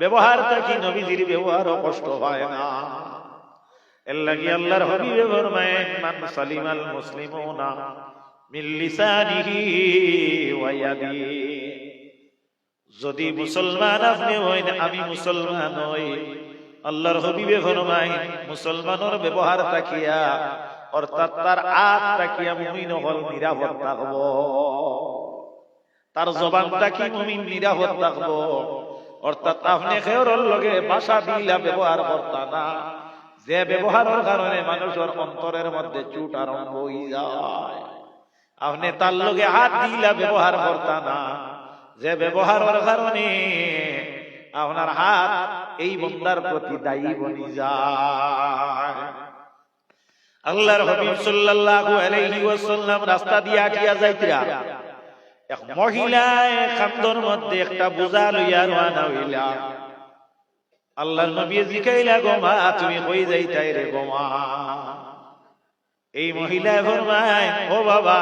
ব্যবহার থাকি নবীজির ব্যবহার? কষ্ট হয় না। এর লাগি আল্লাহর হাবিবে ফরমায়েন, মান সালিমাল মুসলিমুনা মিন লিসানিহি ওয়া ইয়াদিহি যদি মুসলমান আপনি হইন, আমি মুসলমান হই। আল্লাহর হবিবে ফরমাই মুসলমানের ব্যবহার তাকিয়া, অর্থাৎ তার আত তাকিয়া মুমিন হল নিরাপদ থাকব তার জবান তাকি মুমিন নিরাপদ থাকব অর্থাৎ আপনি খেয়রর লগে ভাষা দিলা ব্যবহার করতা না। যে ব্যবহারের কারণে মানুষের অন্তরের মধ্যে চুট আরম্ভ হয়ে যায়। আপনি তার লগে হাত দিলা ব্যবহার করতা না। যে ব্যবহারের কারণে আপনার হাত এই বন্দার প্রতি দায়ী বনি যায়। আল্লাহর হাবিব সাল্লাল্লাহু আলাইহি ওয়াসাল্লাম রাস্তা দিয়া আটিয়া যাইতরা। এক মহিলা কান্দর মধ্যে একটা বোঝা লইয়া রওনা হইলা। নবী জিকাইলা গো মা, তুমি রে গো মা? এই মহিলা ও বাবা,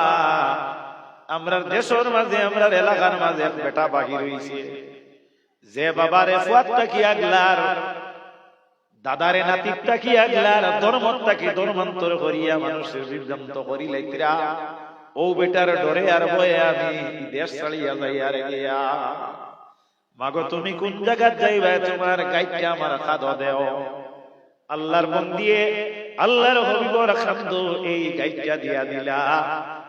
আমরার দেশের মাঝে, আমরার এলাকার মাঝে এক বেটা বাহির হইছে যে বাবারে ফুয়াতটা কি আগলার, দাদারে নাতিকটা কি আগলার, ধর্মটা কি ধর্মান্তর করিয়া মানুষের বিভ্রান্ত করি ও বেটার ডরে আর বয়ে আমি দেশ ছাড়িয়া যাই আর গিয়া। মাগো, তুমি কোন জায়গায় যাইবা? তোমার গাইটা আমার খাদ দেও। আল্লাহর মন দিয়ে আল্লাহর হবিবর খাদ্য এই গাইটা দিয়া দিলা।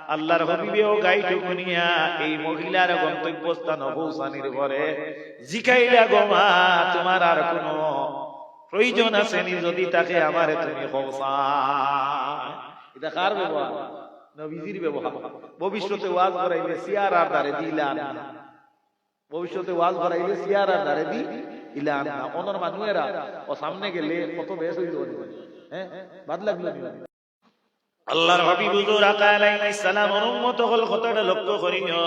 আল্লাহর হবিবেও গাইটুকু নিয়া এই মহিলার গন্তব্যস্থান পৌঁছানির পরে জিকাইলা গোমা তোমার আর কোনো প্রয়োজন আছে নি? যদি তাকে আমারে তুমি পৌঁছায় এটা কার ব্যবহার? নবীজির ব্যবহার। ভবিষ্যতে ওয়াজ করাইলে সিয়ার আর দারে দিলা না ভবিষ্যতে ওয়াজ করাইলে সিয়ার আর দারে দি ইলা না অনর মানুষেরা ও সামনে গেলে কত বেশ হইল হ্যাঁ? বাদ লাগল নি। আল্লাহর হাবিব হুজুর আকা আলাইহিস সালাম উম্মত হল কথাটা লক্ষ্য করিও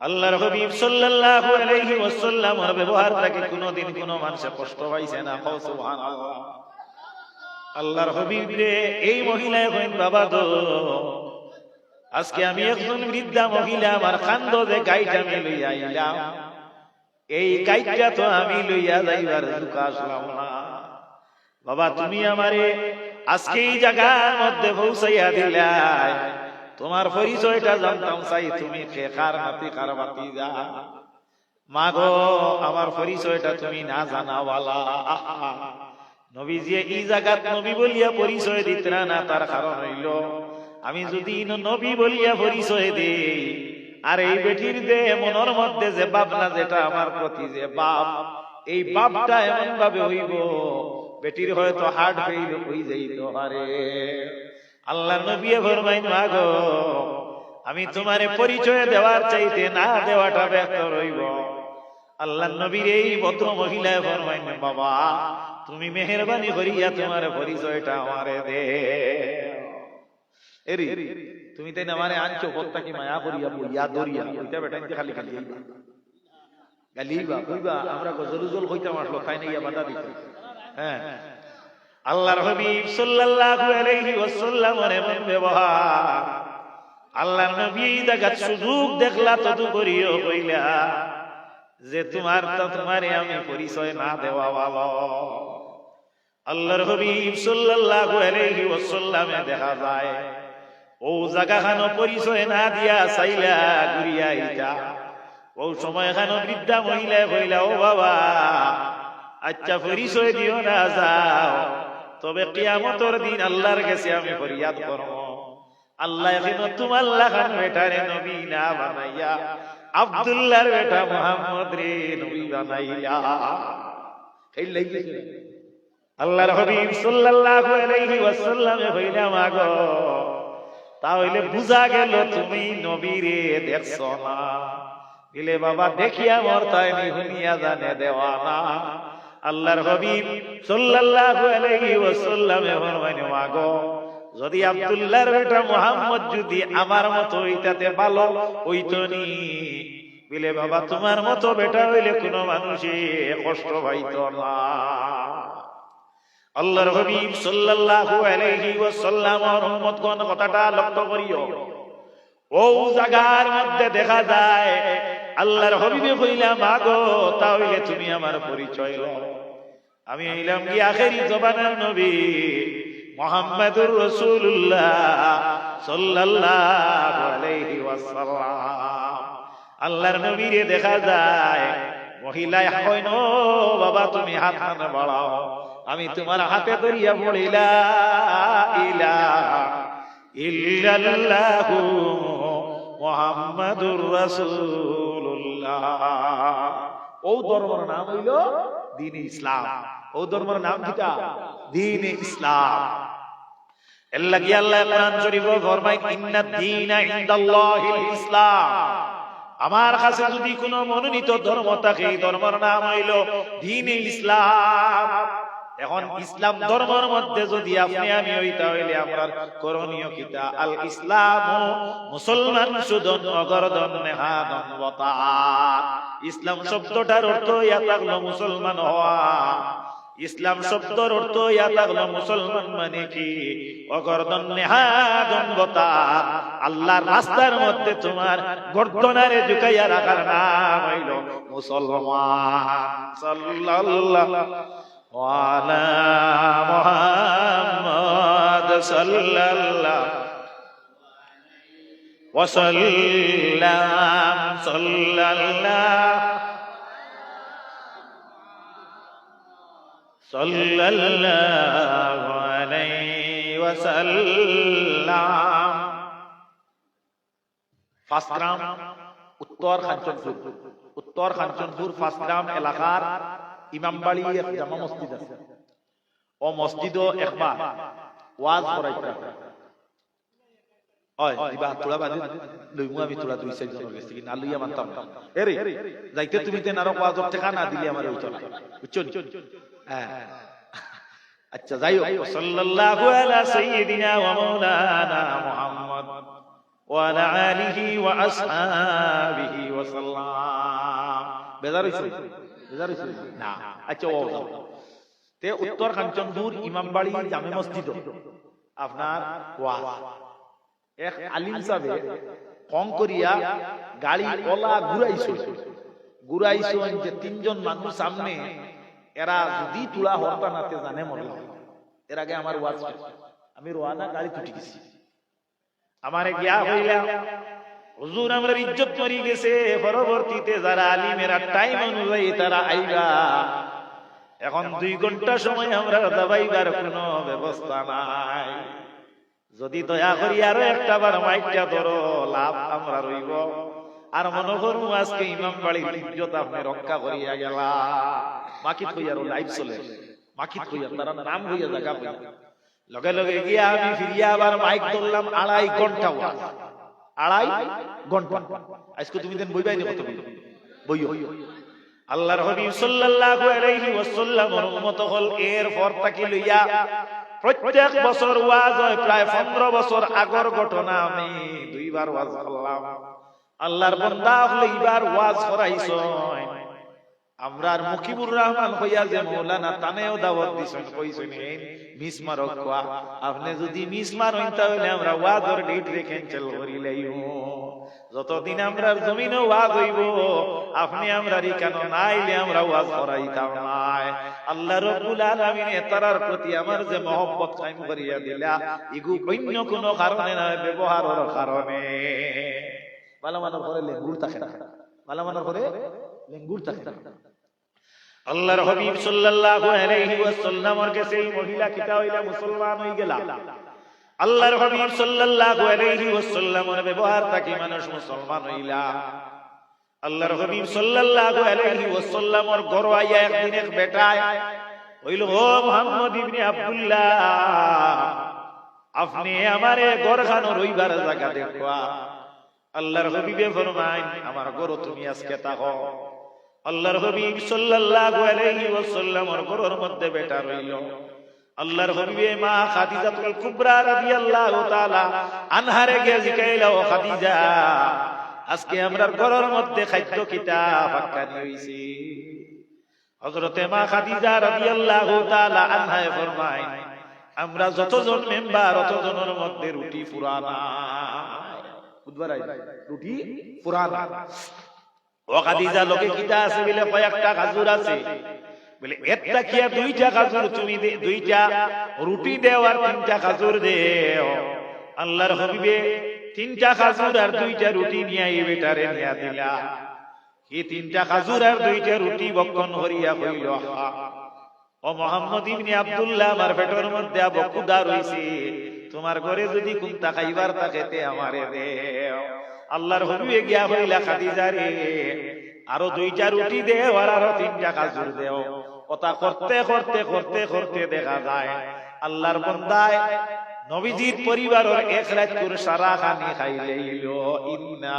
আল্লাহর হাবিব সাল্লাল্লাহু আলাইহি ওয়াসাল্লামের ব্যবহার থেকে কোনোদিন কোনো মানুষে কষ্ট পাইছে না। কও সুবহানাল্লাহ। আল্লাহর হাবিব রে এই মহিলা কইন বাবা তো আজকে আমি একজন বৃদ্ধা মহিলা, আমার কান্দ যে গাইটা আমি লইয়া আইলাম। এই গাইটা তো আমি লইয়া যাইবার দুকা আসলাম না। বাবা, তুমি আমারে আজকে এই জায়গার মধ্যে পৌঁছাইয়া দিলাই তোমার পরিচয়টা জানতাম, চাই তুমি কার নাতি কার বাতি যা। মা আমার পরিচয়টা তুমি না জানাওয়ালা। নবী আমি যদি নবী বলিয়া পরিচয় আর এই বেটির দে মনের মধ্যে যে যেটা আমার প্রতি যে বাপ এই বাপটা এমন ভাবে হইব, বেটির হয়তো হার্ট হই যাইত আরে আল্লাহ নবী ফরমাইন, মাগো, আমি তোমারে পরিচয় দেওয়ার চাইতে না দেওয়াটা ব্যস্ত রইব। আল্লাহ নবীর এই ভদ্র মহিলা ফরমাইন, বাবা তুমি মেহরবানি করিয়া তোমার পরিচয়টা আমারে দে। এরি, তুমি তাই না মানে আনছো কত্তা কি মায়া করিয়া দরিয়া ওইটা বেটা খালি খালি গালিবা কইবা, আমরা গজলুজল কইতাম, আসলো দিত হ্যাঁ। আল্লাহর হাবিব সাল্লাল্লাহু আলাইহি ওয়াসাল্লামের এমন ব্যবহার। আল্লাহর নবী দেখাত সুযোগ দেখলা তদু করিও কইলা যে তোমার তো তোমারে আমি পরিচয় না দেওয়া ভালো। আল্লাহর হাবিব সাল্লাল্লাহু আলাইহি ওয়াসাল্লামে দেখা যায়, ও জায়গাখানো পরিচয় না দিয়া চাইলা ঘুরিয়া আইতা। ও সময় খানো বৃদ্ধা মহিলা কইলা, ও বাবা আচ্ছা পরিচয় দিও না, যাও। তবে কিয়ামতর দিন আল্লাহর কাছে আমি ফরিয়াদ করব। আল্লাহ এখন তোমার লাগান বেটারে নবী না বানাইয়া আব্দুল্লাহর বেটা মোহাম্মদ রে নবী বানাইয়া। এই লাগিয়েছে আল্লাহর হাবিব সাল্লাল্লাহু আলাইহি ওয়াসাল্লামে কইলা মাগো তাহলে বুঝা গেল তুমি নবী রে দেখছ না। দিলে বাবা দেখিয়া মর তাই নি হুনিয়া জানে দেওয়া না আল্লাহর হাবিব সাল্লাল্লাহু আলাইহি ওয়াসাল্লাম ফরমাইনে মাগো যদি আব্দুল্লাহর বেটা মুহাম্মদ যদি আমার মতো হইতাতে ভালো হইতো নি। বলে বাবা তোমার মতো বেটা হইলে কোনো মানুষে কষ্ট পাইতো না আল্লাহর হাবিব সাল্লাল্লাহু আলাইহি ওয়াসাল্লাম উম্মতগণ কথাটা লক্ষ্য করিও ও জায়গার মধ্যে দেখা যায় আল্লাহর হবিবে কইলাম আগো তাহলে তুমি আমার পরিচয় লও আমি হইলাম কি আখেরি জবানের নবী মোহাম্মদুর রসুল্লাহ সাল্লাল্লাহু আলাইহি ওয়াসাল্লাম আল্লাহর নবীরে দেখা যায়, মহিলায় কইন ও বাবা, তুমি হাত হাতে বাড়াও, আমি তোমার হাতে ধরিয়া বলিলা ইলাহা ইল্লাল্লাহু মুহাম্মাদুর রাসূলুল্লাহ। ও ধর্মের নাম হইল দ্বীন ইসলাম। ও ধর্মের নাম কিটা দ্বীন ইসলাম। লাগি আল্লাহ কোরআন শরীফে ফরমায়, ইন্নাদ দীনা ইনদাল্লাহিল ইসলাম। আমার কাছে যদি কোনো মনোনীত ধর্ম থাকে ধর্মের নাম হইল দ্বীন ইসলাম। এখন ইসলাম ধর্মের মধ্যে যদি আপনি আমি হইতা হইলে আমরা করণীয় কিতা? আল ইসলাম মুসলমান সুদন অগরদন নেহাদন বতা ইসলাম শব্দটার অর্থ ইয়া থাকল মুসলমান হওয়া। ইসলাম শব্দর অর্থ, ইয়া থাকল মুসলমান মানে কি? অগর্দন নেহাদঙ্গতা আল্লাহর রাস্তার মধ্যে তোমার গর্দনারে ঝুঁকাইয়া রাখার নাম হইল মুসলমান। সাল্লাল্লাহ ওয়ালা মুহাম্মদ সাল্লাল্লাহ ওয়াসাল্লাম। সাল্লাল্লাহ صلى الله صلى الله عليه وسلم ফার্স্ট গ্রাম উত্তর খানচনপুর উত্তর খানচনপুর ফার্স্ট গ্রাম এলাকার ইমামবাড়ি এক জামা মসজিদ আছে ও মসজিদও একবার ওয়াজ করাইতা হয় দিবা তোলা বাদে লইমু আমি তোলা দুই চার জন গেছি কি না লইয়া মানতাম না এরে যাইতে তুমি তেন আরো ওয়াজ টাকা না দিলে আমার হইতো না বুঝছো হ্যাঁ আচ্ছা যাই হোক সাল্লাল্লাহু আলা সাইয়্যিদিনা ওয়া মাওলানা মুহাম্মদ ওয়া আলা আলিহি ওয়া আসহাবিহি ওয়া সাল্লাম। বেজার হইছো? বেজার হইছো? না। আচ্ছা ও তে উত্তর কাঞ্চনপুর ইমামবাড়ি জামে মসজিদ। আপনার ওয়াজ এক আলিম সাহেব কম করিয়া গাড়ি ওলা ঘুরাইছো। ঘুরাইছো যে তিনজন মানুষ সামনে এরা যদি তুলা হরতা নাতে জানে মনে এর আগে আমার ওয়াজ আমি রোয়ানা গাড়ি ছুটি গেছি আমারে গিয়া হইলাম হুজুর, আমরা ইজ্জত মরি গেছে, পরবর্তীতে যারা আলিমেরা টাইম অনুযায়ী তারা আইবা। এখন দুই ঘণ্টা সময় আমরা দাবাইবার কোনো ব্যবস্থা নাই। যদি দয়া করি আরও একটা বার মাইকটা ধরো, লাভ আমরা রইব। আর মনে করু আজকে ইমাম বাড়ির ইজ্জত আপনি রক্ষা করিয়া গেলা। মাকিত হইয়া লাইভ চলে মাকিত হইয়া তারা নাম হইয়া জায়গা পাইয়া। লগে লগে গিয়া আমি ফিরিয়া আবার মাইক ধরলাম আড়াই ঘণ্টা ওয়াজ আড়াই ঘণ্টা। আজকে তুমি দেন বইবাই নি কত বইও। আল্লাহর হাবিব সাল্লাল্লাহু আলাইহি ওয়াসাল্লামের উম্মত হল এর পর তাকি লইয়া প্রত্যেক বছর ওয়াজ হয়। প্রায় 15 বছর আগর ঘটনা আমি দুইবার ওয়াজ করলাম। আল্লাহর বান্দা হলে এইবার ওয়াজ করাইছ। আমরার মুকিবুর রহমান হইয়া যে মৌলানা তানেও দাওয়াত দিছেন কইছেন মিস মারক কোয়া আপনি যদি মিস মার হইতা হইলে আমরা ওয়াজর ডেট রে ক্যান্সেল করি লাইব। যতদিন আমরা জমিনে ওয়াজ হইব আপনি আমরা কেন নাইলে আমরা ওয়াজ করাইতাম নাই। আল্লাহ রব্বুল আলামিন তারার প্রতি আমার যে মহব্বত কায়েম করিয়া দিলা ইগু অন্য কোন কারণে না ব্যবহারের কারণে। হইলা ব্যবহার থাকি মানুষ মুসলমান হইলা। আল্লাহর হাবিব সাল্লাল্লাহু আলাইহি ঘর একদিন এক বেটায় ও মুহাম্মদ ইবনে আব্দুল্লাহ, আপনি আমারে ঘরখানো রইবার জায়গা দেখবা আল্লাহর হাবিবে ফরমাইন আমার ঘর তুমি আজকে তাকো আল্লাহর হাবিব সাল্লাল্লাহু আলাইহি ওয়াসাল্লামের ঘরের মধ্যে বেটা রইল। আল্লাহর হাবিবে মা খাদিজাতুল কুবরা রাদিয়াল্লাহু তাআলা আনহারে গিয়ে জিকাইলা ও খাদিজা আজকে আমরার ঘরের মধ্যে খাদ্য কিতা ফাক্কানি হইছে? হযরতে মা খাদিজা রাদিয়াল্লাহু তাআলা আনহায় ফরমায় আমরা যতজন মেম্বার অতজনের মধ্যে রুটি পুরানা বুধবার রুটি পুরানা ও খাদিজা লোকে কিতা আছে বলে কয়েকটা খাজুর আছে। বলে একটা কিয়া দুইটা খাজুর তুমি দুইটা রুটি দেও আর তিনটা খাজুর দেও। আল্লাহর হবিবে তিনটা খাজুর আর দুইটা রুটি নিয়ে এই বেটারে নিয়া দিলা। এই তিনটা খাজুর আর দুইটা রুটি বক্ষণ করিয়া আহা, ও মোহাম্মদ ইবনে আব্দুল্লাহ আমার পেটের মধ্যে বকুদা রইছে। তোমার ঘরে যদি কুন্তা খাইবার থাকেতে আমারে দেও আল্লাহর হবিবে গিয়া হইলা খাদিজা রে। আরও দুইটা রুটি দেও আর আরও তিনটা খাজুর দেও। কথা করতে করতে করতে করতে দেখা যায়। আল্লাহর বন্দায় নবীজির পরিবারের এক রাত করে সারা খানি খাইলেইল। ইন্না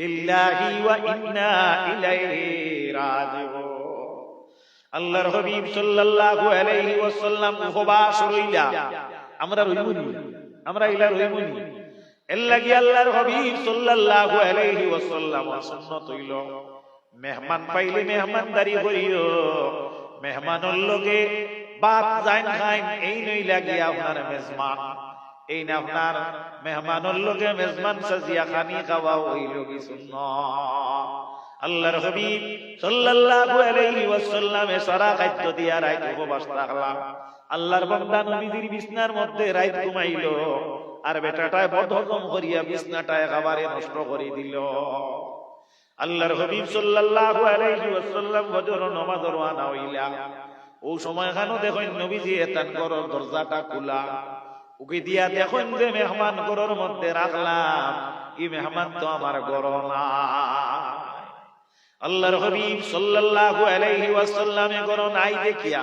লিল্লাহি ওয়া ইন্না ইলাইহি রাজিউন। আল্লাহর হাবিব সাল্লাল্লাহু আলাইহি ওয়াসাল্লাম উপবাস রইলা। আমরা রইমুনি, আমরা ইলা রইমুনি। এর লাগি আল্লাহর হাবিব সাল্লাল্লাহু আলাইহি ওয়াসাল্লাম সুন্নাত হইল। মেহমান পাইলে মেহমানদারি করিও মেহমানের লগে বাত জাইন খাইন, এই নই লাগি আপনার মেজমান। এই না আপনার মেহমানের লগে মেজমান সাজিয়া খানি খাওয়া হইল কি সুন্নাত। আল্লাহর হাবিব সাল্লাল্লাহু আলাইহি ওয়াসাল্লামে সারা খাদ্য দিয়া রাত উপবাস থাকলাম। আল্লাহর বান্দা নবীজির বিছনার মধ্যে রাত ঘুমাইল। আর বেটাটায় বদহজম করিয়া বিছনাটায় খাবারে নষ্ট করে দিল। আল্লাহর হাবিব সাল্লাল্লাহু আলাইহি ওয়াসাল্লাম ফজর নামাজের ওয়ানা হইলা, ও সময় খানো দেখেন নবীজি এতান ঘরের দরজাটা খোলা। উকি দিয়া দেখেন যে মেহমান ঘরের মধ্যে রাখলাম, এই মেহমান তো আমার ঘর না আল্লাহর হাবিব সাল্লাল্লাহু আলাইহি ওয়াসাল্লামে করো নাই দেখিয়া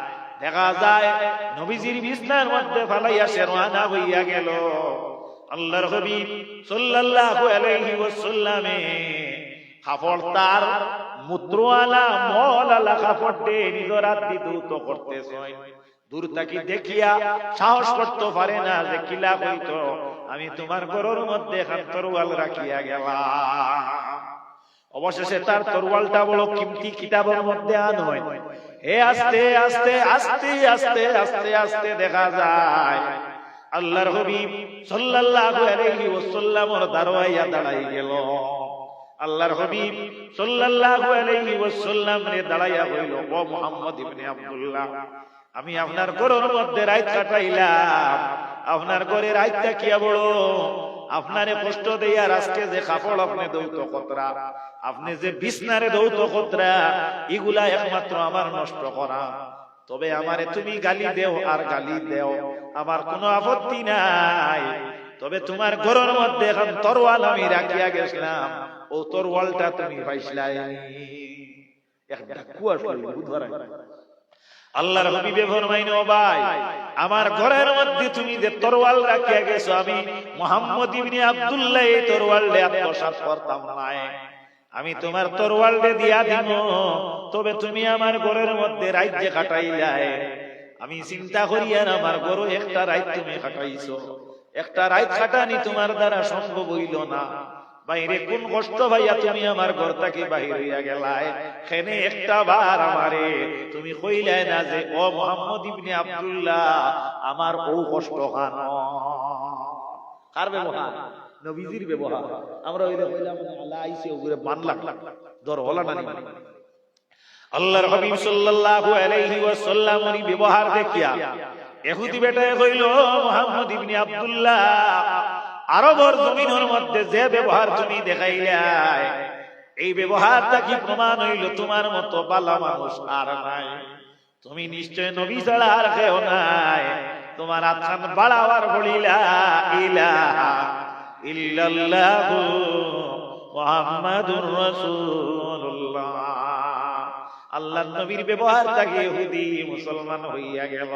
দেখা যায়, নবীজির বিছনার মধ্যে ফালাইয়া হইয়া গেল। আল্লাহর হাবিব সাল্লাল্লাহু আলাইহি ওয়াসাল্লামে কাপড় তার মুদ্রওয়ালা মলালা দিয়ে নিজের আত্মি দূত করতেছে দূর তাকি দেখিয়া সাহস করতে পারে না যে কিলা কইতো আমি তোমার ঘরের মধ্যে এখন তরোয়াল রাখিয়া গেলাম। অবশেষে তার তরোয়ালটা বড় কিমতি কিতাবের মধ্যে আন হয়। এ আস্তে আস্তে আস্তে আস্তে আস্তে আস্তে দেখা যায় আল্লাহর হাবিব সাল্লাল্লাহু আলাইহি ওয়াসাল্লামের দারওয়াইয়া দাঁড়াই গেল আল্লাহর হাবিব সাল্লাল্লাহু আলাইহি ওয়াসাল্লাম রে দাঁড়াইয়া হইল ও মুহাম্মদ ইবনে আব্দুল্লাহ আমি আপনার ঘরের মধ্যে রাত কাটাইলাম আপনার ঘরে রাতটা কিয়া বড় আপনারে কষ্ট দেয়ার আজকে যে কাপড় আপনি দৌত কতরা, আপনি যে বিছনারে দৌত কতরা, এগুলা একমাত্র আমার নষ্ট করা। তবে আমারে তুমি গালি দেও আর গালি দেও, আমার কোনো আপত্তি নাই। তবে তোমার ঘরের মধ্যে এখন তরোয়াল আমি রাখিয়া গেছিলাম, ও তরোয়ালটা তুমি পাইছিলাই। একটা কুয়ার বুধবার আল্লাহর হাবিবে ফরমাইন ও ভাই, আমার ঘরের মধ্যে তুমি যে তরোয়াল রাখিয়া গেছো, আমি মোহাম্মদ ইবনে আব্দুল্লাহ এই তরোয়ালটা আত্মসাৎ করতাম না আমি তোমার তরোয়ালটা দিয়া দিব, তবে তুমি আমার ঘরের মধ্যে রাজ্যে কাটাইলাই আমি চিন্তা করি আর আমার গরু একটা রাত তুমি কাটাইছো একটা রাত কাটানি তোমার দ্বারা সম্ভব হইল না। বাইরে কোন কষ্ট ভাইয়া তুমি আমার ঘর থেকে বাহির হইয়া গেলাই খেনে একটা বার আমারে, তুমি কইলাই না যে, ও মোহাম্মদ ইবনে আব্দুল্লাহ, আমার ও কষ্ট খান। কার ব্যবহার? নবীজির ব্যবহার। আমরা ওই কইলাম, আল্লাহ আইছে ওগুরে মানলাম। ধর হলা না আল্লাহর হাবিব সাল্লাল্লাহু আলাইহি ব্যবহার দেখিয়া ইহুদি বেটায় ইবনে আব্দুল্লাহ আরবর জমিনের মধ্যে যে ব্যবহার তুমি দেখাইলাই এই ব্যবহারটা কি প্রমাণ হইল তোমার মতো বালা মানুষ আর নাই? তুমি নিশ্চয় নবী ছাড়া আর কেউ নাই। তোমার আত্মান বাড়াওয়ার বলিলা ইলাহা ইল্লাল্লাহু মুহাম্মাদুর রাসূলুল্লাহ। আল্লাহর নবীর ব্যবহার থেকে ইহুদি মুসলমান হইয়া গেল।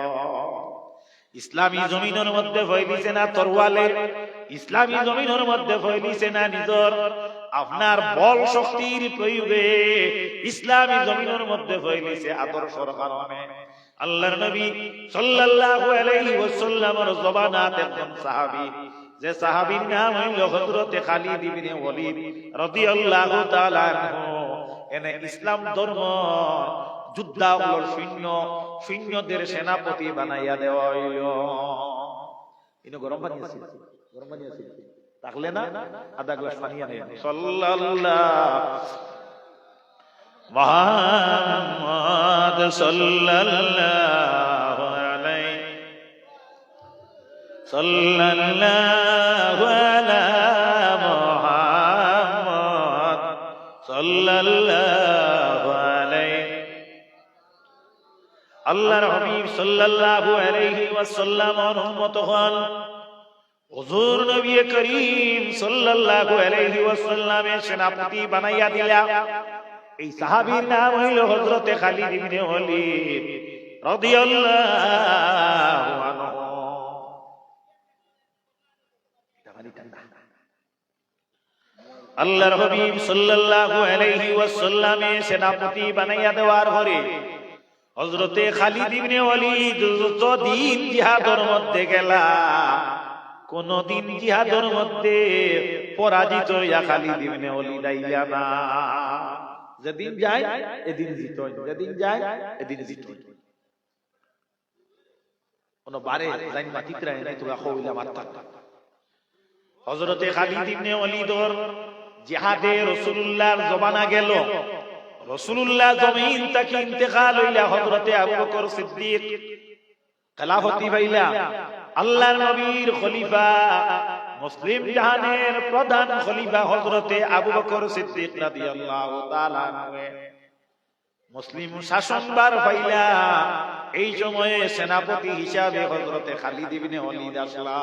ইসলামী জমিনের মধ্যে ফয়লিছে না তরওয়ালে ইসলামী জমিনের মধ্যে ফয়লিছে না নিজর? আপনার বল শক্তির প্রয়োগে ইসলামী জমিনের মধ্যে ফয়লিছে আদর্শর কারণে। আল্লাহর নবী সাল্লাল্লাহু আলাইহি ওয়াসাল্লামের জবানাত একজন সাহাবী। যে সাহাবীর নাম হইল হযরত খালিদ ইবনে ওয়ালিদ রাদিয়াল্লাহু তাআলা আনহু। এনে ইসলাম ধর্ম যোদ্ধা সৈন্য সৈন্যদের সেনাপতি বানাইয়া দেওয়া হইল। ইনো গরম পানি আছে? থাকলে না আধা গ্লাস পানি আনে। সাল্লাল্লাহ। মুহাম্মদ সাল্লাল্লাহু আলাইহি। সাল্লাল্লাহু আলা মুহাম্মদ সাল্লাল্লাহু আলাইহি। আল্লাহর হাবিব সাল্লাল্লাহু আলাইহি ওয়াসাল্লামের উম্মত হন। হুজুর নবী করিম সাল্লাল্লাহু আলাইহি ওয়াসাল্লামের সেনাপতি বানাইয়া দিলা। এই সাহাবীর নাম হইল হযরতে খালিদ ইবনে ওয়ালিদ রাদিয়াল্লাহু আনহু। আল্লাহর হাবিব সাল্লাল্লাহু আলাইহি ওয়াসাল্লামে সেনাপতি বানাইয়া দেওয়ার পরে হযরতে খালিদ ইবনে ওয়ালিদ যতদিন জিহাদের মধ্যে গেলা কোনদিন জিহাদের মধ্যে পরাজিত হইয়া খালিদ ইবনে ওয়ালিদ আইলা না। যেদিন যায়, এদিন জিত যেদিন যায়, এদিন জিত কোন বারে লাইন মাটিক রায় নাই, তোরা কইলা মাত্তা হযরতে খালিদ ইবনে জিহাদে রাসূলুল্লাহর গেল। রাসূলুল্লাহ জমিন তাকে ইন্তেকাল হইলা হযরতে আবু বকর সিদ্দিক খেলাফতি পাইলা আল্লাহর নবীর খলিফা। মুসলিম জাহানের প্রধান খলিফা হযরতে আবু বকর সিদ্দিক রাদিয়াল্লাহু তাআলা মুসলিম শাসনবার পাইলা এই সময়ে সেনাপতি হিসাবে হযরতে খালিদ ইবনে ওয়ালিদ আসলা।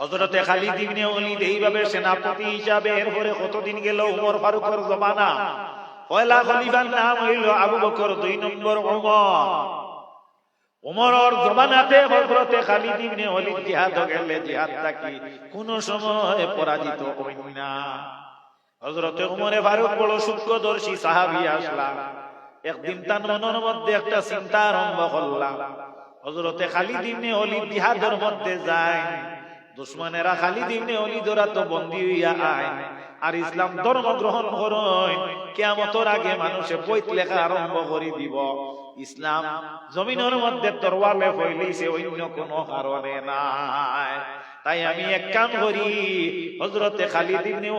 হযরতে খালিদ ইবনে ওয়ালিদ এইভাবে সেনাপতি হিসাবে এরপরে কতদিন গেল? উমর ফারুকের জমানা। পয়লা খলিফার নাম হইল আবু বকর দুই নম্বর উমর। উমরের জমানাতে হযরতে খালিদ ইবনে ওয়ালিদ জিহাদ গেলে জিহাদটা কি? কোন সময় পরাজিত না। ফারুক বড় সাহাবী আসলাম। একদিন তার মনের মধ্যে একটা চিন্তা আরম্ভ করলাম। হযরতে খালিদ ইবনে ওয়ালিদ জিহাদের মধ্যে যায়। দুশ্মনেরা খালিদ ইবনে ওয়ালিদরা তো বন্দী হইয়া আয়। আর ইসলাম ধর্ম গ্রহণ করুন, কিয়ামতের আগে মানুষে বইত লেখা আরম্ভ করে দিব। ইসলাম জমিনের মধ্যে তরওয়ালে ফইলিছে অন্য কোনো কারণে নাই। তাই আমি এক কাম করি হজরতে খালিদ ইবনে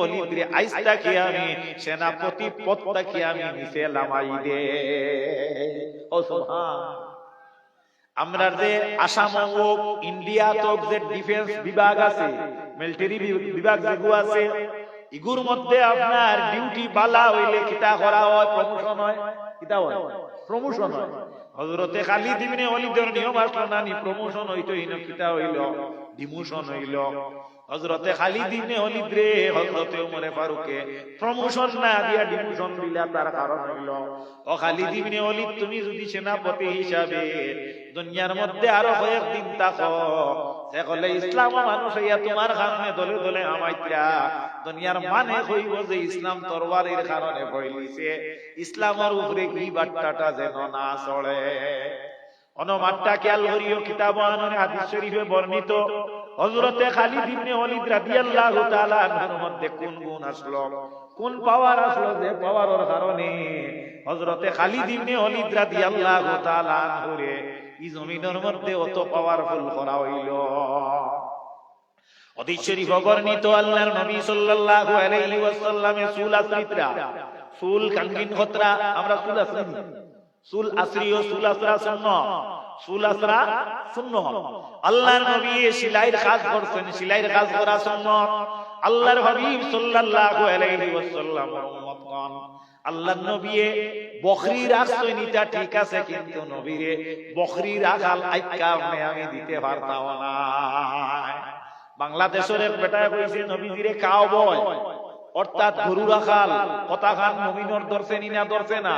আইস্তাকে আমি, সেনাপতি পদটাকে আমি নিচে লামাই দে। ও আমরা যে আসাম ইন্ডিয়া তো যে ডিফেন্স বিভাগ আছে, মিলিটারি বিভাগ যেগুলো আছে ইগুর মধ্যে আপনার ডিউটি বালা হইলে কিতা করা হয় প্রমোশন হয়? কিতা হয়? প্রমোশন হয়। হযরতে খালিদ ইবনে ওয়ালিদের নিয়ম আসলো না নি প্রমোশন হইতো ইনো কিতা হইল? ডিমোশন হইল। হযরতে খালিদ ইবনে ওয়ালিদ রে, হযরতে ওমরে ফারুকে প্রমোশন না দিয়া ডিমোশন দিলা তার কারণ হইল। ও খালিদ ইবনে ওয়ালিদ, তুমি যদি সেনাপতি হিসাবে দুনিয়ার মধ্যে আরও কয়েকদিন থাকো, দেখলে ইসলাম মানুষ হইয়া তোমার সামনে দলে দলে আমাইতরা দুনিয়ার মানে হইব যে ইসলাম তরবারির কারণে ফইলিছে ইসলামের উপরে কি বার্তাটা যেন না চলে। অনমাট্টা খেয়াল করিও কিতাব হাদিস শরীফে বর্ণিত। হযরতে খালিদ ইবনে ওয়ালিদ রাদিয়াল্লাহু তাআলা আনহুর মধ্যে কোন গুণ আসলো? কোন পাওয়ার আসলো যে পাওয়ারের কারণে? হযরতে খালিদ ইবনে ওয়ালিদ রাদিয়াল্লাহু তাআলা আনহুরে এই জমিনের মধ্যে অত পাওয়ারফুল করা হইল। হাদিস শরীফ আল্লাহর নবী সাল্লাল্লাহু আলাইহি ওয়াসাল্লামে সুল সুল কাঙ্গিন আমরা সুল আসরি সুল আসরি ও সুল আসরা সুল আসরা আল্লাহর নবী সিলাইয়ের কাজ করছেন, সিলাইয়ের কাজ করা আল্লাহর হাবিব সাল্লাল্লাহু আলাইহি ওয়াসাল্লাম উম্মতগণ আল্লাহ নবিয়ে বকরি রাখছই নিটা ঠিক আছে কিন্তু নবীরে বকরি রাখাল আইকা আমি দিতে পারতাম না। বাংলাদেশের এক বেটায় কইছে নবীজিরে কাও বয় অর্থাৎ গরু রাখাল কথা খান নবীনর দর্শে নি। না। দর্শে না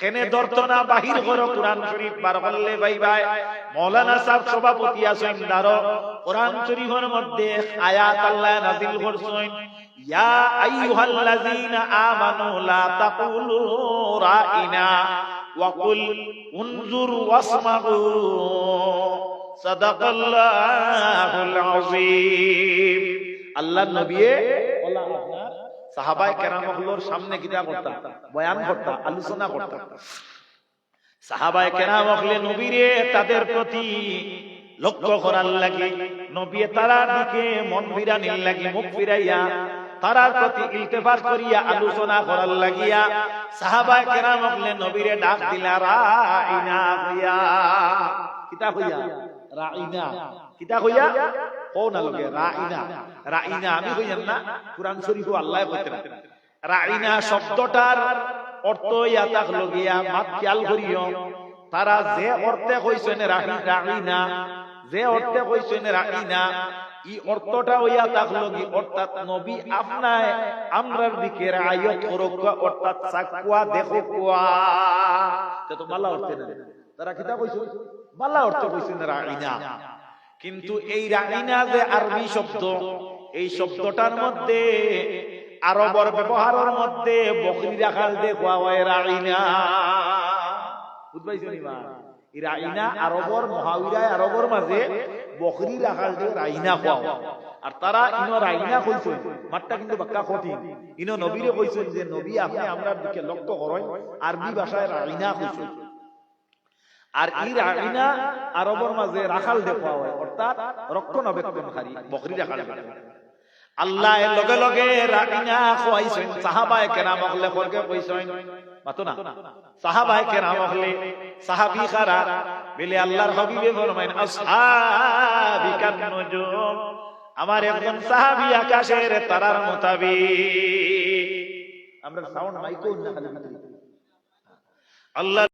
কেনে দর্ত না বাহির করো কোরআন শরীফ বার করলে ভাই ভাই। মৌলানা সাহেব সভাপতি আছেন দারো কোরআন শরীফের মধ্যে আয়াত আল্লাহ নাজিল করছেন। ইয়া আইয়ুহাল্লাযীনা আমানু লা তাকুলু রাইনা। ওয়া কুল উনজুর ওয়াসমাউ। আল্লাহ সাহাবায়ে কেরামগুলোর সামনে বয়ান আলোচনা করতা। সাহাবায়ে কেরাম হলে নবীরে তাদের প্রতি লক্ষ্য করার লাগে নবী তারার দিকে মন ফিরানির লাগি, মুখ ফিরাইয়া তারার প্রতি ইলতেফাত করিয়া আলোচনা করার লাগিয়া সাহাবায়ে কেরাম হলে নবীরে ডাক দিলা রাইনা হইয়া কিতা হইয়া রাইনা কিতা কও না লগে রাইনা রাইনা আমি না কুরআন শরীফ আল্লাহ কইতে না রাইনা শব্দটার অর্থ ইয়া তাক লগিয়া মাত খেয়াল করিও তারা যে অর্থে কইছেন রাইনা যে অর্থে কইছেন রাইনা ই অর্থটা হইয়া তাক লগি অর্থাৎ নবী আপনায় আমরার দিকে রায়ত করুক অর্থাৎ সাকুয়া দেখো কুয়া তো অর্থে না তারা কিতা কইছে মালা অর্থ কইছেন রাইনা কিন্তু এই রাইনা যে আরবি শব্দ এই শব্দটার মধ্যে আরবর ব্যবহারের মধ্যে বকরি রাখাল দে কোয়া হয় রাইনা রাইনা আরবর মহাবিরায় আরবর মাঝে বকরি রাখাল দে রাইনা কোয়া হয়। আর তারা ইনো রাইনা কইছেন মাঠটা কিন্তু বাক্কা কঠিন ইনো নবীরে কইছেন যে নবী আপনি আমরার দিকে লক্ষ্য করেন। আরবি ভাষায় রাইনা কইছেন আর এই রাইনা আরবর মাঝে রাখাল দেখা হয় অর্থাৎ রক্ষণাবেক্ষণকারী বকরি রাখাল আল্লাহ এর লগে লগে রাইনা খোয়াইছেন সাহাবায়ে কেরাম হলে ফরকে কইছেন মাতো না? সাহাবায়ে কেরাম হলে সাহাবী খারা বলে আল্লাহর হাবিবে ফরমাইন আসহাবিকান নুজুম আমার একজন সাহাবী আকাশের তারার মোতাবিক। আমরা সাউন্ড মাইকো না খালি আল্লাহ